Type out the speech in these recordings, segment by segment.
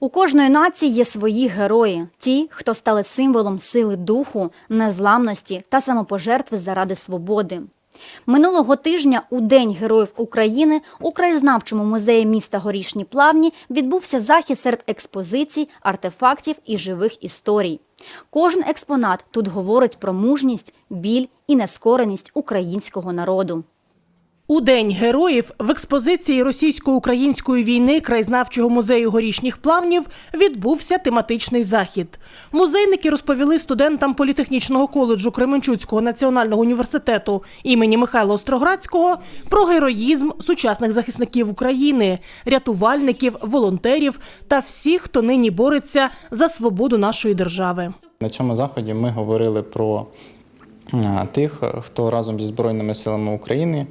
У кожної нації є свої герої, ті, хто стали символом сили духу, незламності та самопожертви заради свободи. Минулого тижня у День Героїв України у краєзнавчому музеї міста Горішні Плавні відбувся захід серед експозицій, артефактів і живих історій. Кожен експонат тут говорить про мужність, біль і нескореність українського народу. У День героїв в експозиції російсько-української війни краєзнавчого музею горішніх плавнів відбувся тематичний захід. Музейники розповіли студентам політехнічного коледжу Кременчуцького національного університету імені Михайла Остроградського про героїзм сучасних захисників України, рятувальників, волонтерів та всіх, хто нині бореться за свободу нашої держави. На цьому заході ми говорили про тих, хто разом зі Збройними силами України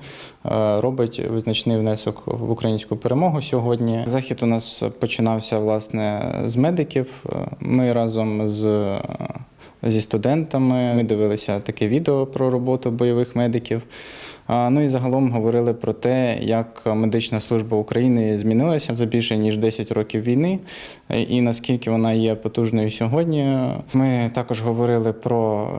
е, робить визначний внесок в українську перемогу сьогодні. Захід у нас починався власне з медиків. Е, Ми разом з зі студентами ми дивилися таке відео про роботу бойових медиків. Ну і загалом говорили про те, як медична служба України змінилася за більше ніж 10 років війни, е, і наскільки вона є потужною сьогодні. Ми також говорили про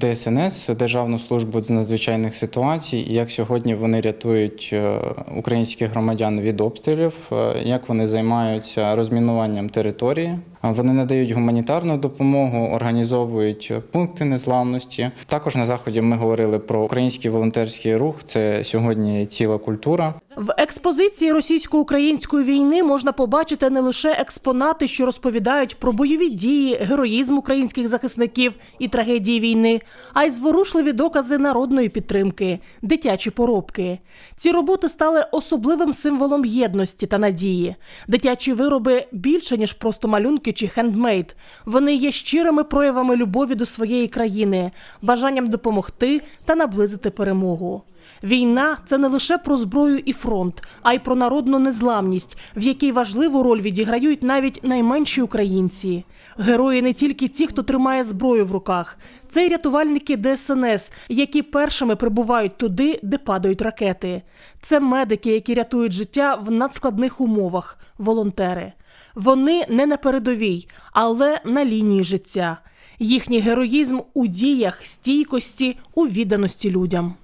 ДСНС, Державну службу з надзвичайних ситуацій, і як сьогодні вони рятують е, українських громадян від обстрілів, е, як вони займаються розмінуванням території. Вони надають гуманітарну допомогу, організовують пункти незламності. Також на заході ми говорили про український волонтерський рух. Це сьогодні ціла культура. В експозиції російсько-української війни можна побачити не лише експонати, що розповідають про бойові дії, героїзм українських захисників і трагедії війни, а й зворушливі докази народної підтримки, дитячі поробки. Ці роботи стали особливим символом єдності та надії. Дитячі вироби більше ніж просто малюнки чи хендмейд. Вони є щирими проявами любові до своєї країни, бажанням допомогти та наблизити перемогу. Війна це не лише про зброю і фронт, а й про народну незламність, в якій важливу роль відіграють навіть найменші українці. Герої не тільки ті, хто тримає зброю в руках, це й рятувальники ДСНС, які першими прибувають туди, де падають ракети. Це медики, які рятують життя в надскладних умовах, волонтери. Вони не на передовій, але на лінії життя. Їхній героїзм у діях, стійкості, у відданості людям.